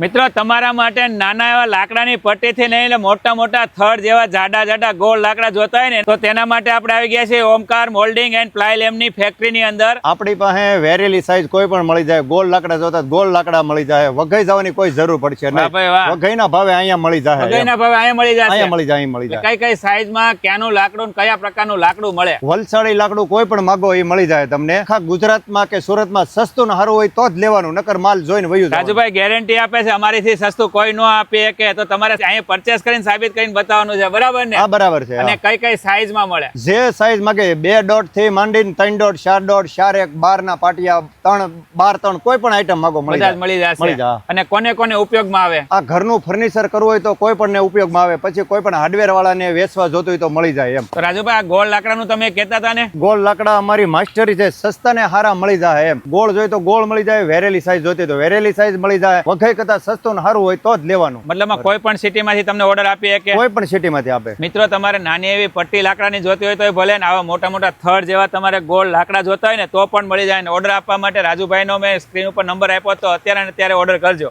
મિત્રો તમારા માટે નાના એવા લાકડાની પટ્ટીથી લઈને મોટા મોટા થડ જેવા જાડા જાડા ગોળ લાકડા જોતા હોય ને તો તેના માટે આપણે આવી ગયા છીએ Omkar moulding and ply factory ફેક્ટરીની અંદર. આપણી પાસે વેરેલી સાઈઝ કોઈ પણ મળી જાય ગોળ લાકડા જોતા ગોળ લાકડા મળી જાય વઘઈ જવાની કોઈ જરૂર પડશે વઘઈના ભાવે અહીંયા મળી જાય. વગેરેના ભાવે અહીંયા મળી જાય અહીંયા મળી જાય મળી જાય. કઈ કઈ સાઈઝમાં ક્યાંનું લાકડું કયા પ્રકારનું લાકડું મળે? વલસાડી લાકડું કોઈ પણ માગો એ મળી જાય તમને. આખા ગુજરાતમાં કે સુરતમાં સસ્તું ને સારું હોય તો જ લેવાનું નકર માલ જોઈને વયું રાજુભાઈ ગેરંટી આપે છે અમારીથી સસ્તું કોઈ ન આપે કે તો તમારે અહીંયા પરચેસ કરીને સાબિત કરીને બતાવવાનું છે બરાબર ને? હા બરાબર છે અને કઈ કઈ સાઈઝમાં મળે? જે સાઈઝ માગે બે ડોટથી માંડીને ત્રણ ડોટ ચાર ડોટ ચાર એક બાર ના પાટિયા ત્રણ બાર ત્રણ કોઈ પણ આઈટમ માગો મળી જાય. મળી જશે. જાય. અને કોને કોને ઉપયોગમાં આવે? આ ઘરનું ફર્નિચર કરવું હોય તો કોઈ પણ ને ઉપયોગમાં આવે પછી કોઈ પણ હાર્ડવેર વાળાને વેચવા જોતું હોય તો મળી જાય એમ. રાજુભાઈ આ ગોળ લાકડાનું તમે કહેતા હતા ને? ગોળ લાકડા અમારી માસ્ટરી છે સસ્તા ને હારા મળી જાય એમ. ગોળ જોઈએ તો ગોળ મળી જાય વેરેલી સાઈઝ જોતી તો વેરેલી સાઈઝ મળી જાય. વઘઈ કરતા સસ્તું ને સારું હોય તો જ લેવાનું. મતલબ કોઈ પણ સિટીમાંથી તમને ઓર્ડર આપીએ કે કોઈ પણ સિટીમાંથી આપે. મિત્રો તમારે નાની એવી પટ્ટી લાકડાની જોતી હોય તો ભલે ને આવા મોટા મોટા થડ જેવા તમારે ગોળ લાકડા જોતા હોય ને તો પણ મળી જાય ને ઓર્ડર આપવા માટે. રાજુભાઈનો મેં સ્ક્રીન ઉપર નંબર આપ્યો તો અત્યારે ને અત્યારે ઓર્ડર કરજો.